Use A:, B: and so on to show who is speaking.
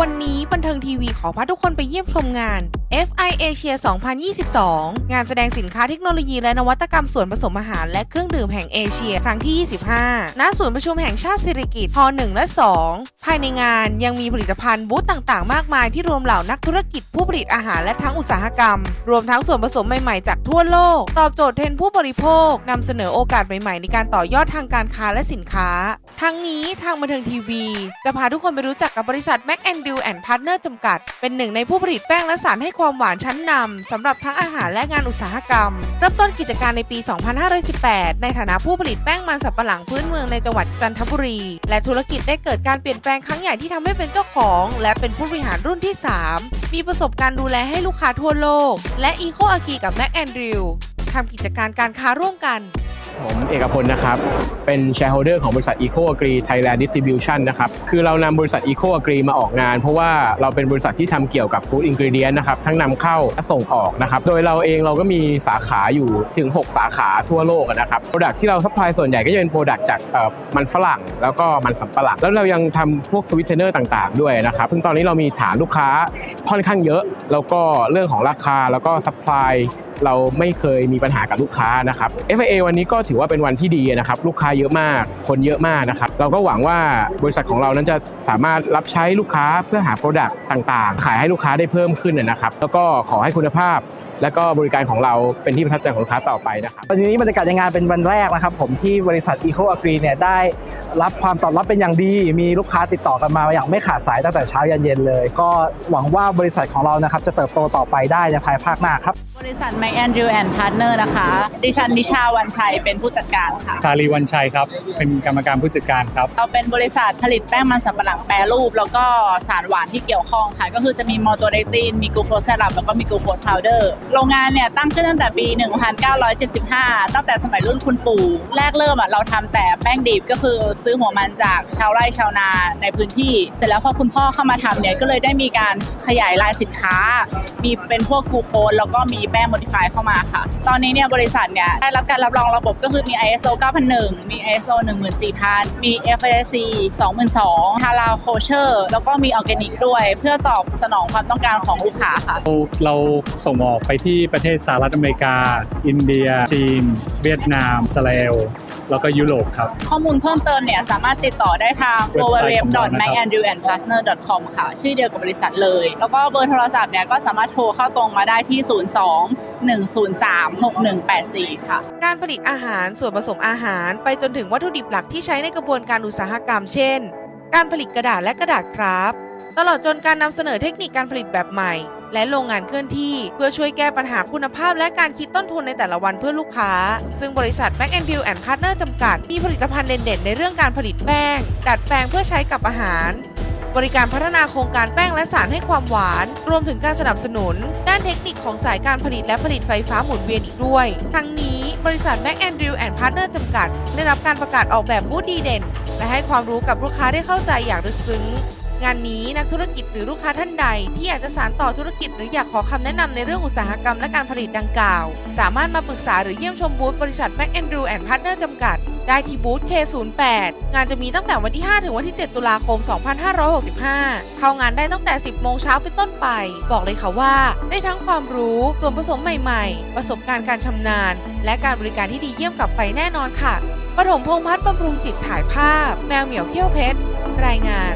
A: วันนี้บันเทิงทีวีขอพาทุกคนไปเยี่ยมชมงาน FI Asia 2022 งานแสดงสินค้าเทคโนโลยีและนวัตกรรมส่วนผสมอาหารและเครื่องดื่มแห่งเอเชียครั้งที่ 25 ณ ศูนย์ประชุมแห่งชาติสิริกิติ์ฮ1และ 2 ภายในงานยังมีผลิตภัณฑ์บูธต่างๆ มากมายที่รวมเหล่านักธุรกิจผู้ผลิตอาหารและทั้งอุตสาหกรรม รวมทั้งส่วนผสมใหม่ๆ จากทั่วโลก ตอบโจทย์เทรนผู้บริโภคนำเสนอโอกาสใหม่ๆ ในการต่อยอดทางการค้าและสินค้า ทั้งนี้ทางบันเทิงทีวี จะพาทุกคนไปรู้จักกับบริษัท Mac and d e w and Partner จำกัด เป็นหนึ่งในผู้ผลิตแป้งและสารให้ความหวานชั้นนำสำหรับทั้งอาหารและงานอุตสาหกรรม เริ่มต้นกิจการในปี 2518 ในฐานะผู้ผลิตแป้งมันสับปะหลังพื้นเมืองในจังหวัดจันทบุรี และธุรกิจได้เกิดการเปลี่ยนแปลงครั้งใหญ่ที่ทำให้เป็นเจ้าของ และเป็นผู้บริหารรุ่นที่ 3 มีประสบการณ์ดูแลให้ลูกค้าทั่วโลก และ Eco a g กับ Mac and d e w ทำกิจการการค้าร่วมกัน
B: ผมเอกพลนะครับ เป็น shareholder ของบริษัท Eco Agree Thailand Distribution นะครับ คือเรานำบริษัท Eco Agree มาออกงาน เพราะว่าเราเป็นบริษัทที่ทำเกี่ยวกับ Food Ingredient นะครับ ทั้งนำเข้าและส่งออกนะครับ โดยเราเองเราก็มีสาขาอยู่ถึง 6 สาขาทั่วโลกนะครับ Product ที่เราซัพพลายส่วนใหญ่ก็จะเป็น Product จากมันฝรั่ง แล้วก็มันสำปะหลังแล้วเรายังทำพวกสวิตเทนเนอร์ต่างๆ ด้วยนะครับซึ่งตอนนี้เรามีฐานลูกค้าค่อนข้างเยอะ แล้วก็เรื่องของราคาแล้วก็ซัพพลายเราไม่เคยมีปัญหากับลูกค้านะครับ FIA วันนี้ก็ถือว่าเป็นวันที่ดีนะครับ ลูกค้าเยอะมาก คนเยอะมากนะครับ เราก็หวังว่าบริษัทของเรานั้นจะสามารถรับใช้ลูกค้าเพื่อหาโปรดักต์ต่างๆ ขายให้ลูกค้าได้เพิ่มขึ้นนะครับ แล้วก็ขอให้คุณภาพ และก็บริการของเราเป็นที่ประทับใจของลูกค้าต่อไปนะครับ
C: วันนี้บรรยากาศในงานเป็นวันแรกนะครับ ผมที่บริษัท Eco Agree เนี่ยได้รับความตอบรับเป็นอย่างดี มีลูกค้าติดต่อกันมาอย่างไม่ขาดสายตั้งแต่เช้ายันเย็นเลย ก็หวังว่าบริษัทของเรานะครับจะเติบโตต่อไปได้ในภายภาคหน้าครับ
D: บริษัท Mac and Drew and Partner นะคะ ดิฉันนิชาวันชัยเป็นผู้จัดการค่ะ
E: ชาลีวันชัยครับ เป็นกรรมการผู้จัดการครับ
D: เราเป็นบริษัทผลิตแป้งมันสำปะหลังแปรรูป แล้วก็สารหวานที่เกี่ยวข้องค่ะ ก็คือจะมีมอโตเรตินมีกลูโคสไซรัปแล้วก็มีกลูโคสพาวเดอร์โรงงานเนี่ยตั้งขึ้นตั้งแต่ปี 1975 ตั้งแต่สมัยรุ่นคุณปู่ แรกเริ่มอะเราทำแต่แป้งดิบก็คือซื้อหัวมันจากชาวไร่ชาวนาในพื้นที่ แต่แล้วพอคุณพ่อเข้ามาทำเนี่ยก็เลยได้มีการขยายลายสินค้า มีเป็นพวกกลูโคนแล้วก็มีแป้งโมดิฟายเข้ามาค่ะ ตอนนี้เนี่ยบริษัทเนี่ยได้รับการรับรองระบบก็คือมี ISO 9001 มี ISO 14000 มี FSC 22000 Halal Kosher แล้วก็มีออร์แกนิกด้วย เพื่อตอบสนองความต้องการของลูกค้าค่ะ
E: เราเราส่งออกไปที่ประเทศสหรัฐอเมริกา อินเดีย จีน เวียดนามสราเอลแล้วก็ยุโรปครับ
D: ข้อมูลเพิ่มเติมเนี่ย สามารถติดต่อได้ทาง
E: เว็บไซต์ของเรานะครับ
D: www.macandrewandpartner.com ค่ะ ชื่อเดียวกับบริษัทเลย แล้วก็เบอร์โทรศัพท์เนี่ยก็สามารถโทรเข้าตรงมาได้ที่ 02 103 6184 ค่ะ
A: การผลิตอาหารส่วนผสมอาหารไปจนถึงวัตถุดิบหลักที่ใช้ในกระบวนการอุตสาหกรรม เช่น การผลิตกระดาษและกระดาษคราฟตลอดจนการนำเสนอเทคนิคการผลิตแบบใหม่ และโรงงานเคลื่อนที่ เพื่อช่วยแก้ปัญหาคุณภาพ และการคิดต้นทุนในแต่ละวันเพื่อลูกค้า ซึ่งบริษัท Mac and e w and Partner จำกัด มีผลิตภัณฑ์เด่นๆ ในเรื่องการผลิตแป้ง ดัดแปลงเพื่อใช้กับอาหาร บริการพัฒนาโครงการแป้งและสารให้ความหวาน รวมถึงการสนับสนุน ด้านเทคนิคของสายการผลิตและผลิตไฟฟ้าหมุนเวียนอีกด้วย ทั้งนี้บริษัทแม็กแอนดริวแอนด์พาร์ทเนอร์จำกัด ได้รับการประกาศออกแบบบูธดีเด่น และให้ความรู้กับลูกค้าได้เข้าใจอย่างลึกซึ้ง งานนี้นักธุรกิจหรือลูกค้าท่านใด ที่อยากจะสานต่อธุรกิจหรืออยากขอคำแนะนำในเรื่องอุตสาหกรรมและการผลิตดังกล่าว สามารถมาปรึกษาหรือเยี่ยมชมบูธบริษัท Mac and Drew and Partner จำกัด ได้ที่บูธ K08 งานจะมีตั้งแต่วันที่ 5 ถึงวันที่ 7 ตุลาคม 2565 เข้างานได้ตั้งแต่ 10 โมงเช้าเป็นต้นไป บอกเลยค่ะว่า ได้ทั้งความรู้ส่วนผสมใหม่ๆ ประสบการณ์การชำนาญ และการบริการที่ดีเยี่ยมกลับไปแน่นอนค่ะปฐมพงษ์พัฒน์บำรุงจิตถ่ายภาพ แมวเหมียวเขี้ยวเพชร รายงาน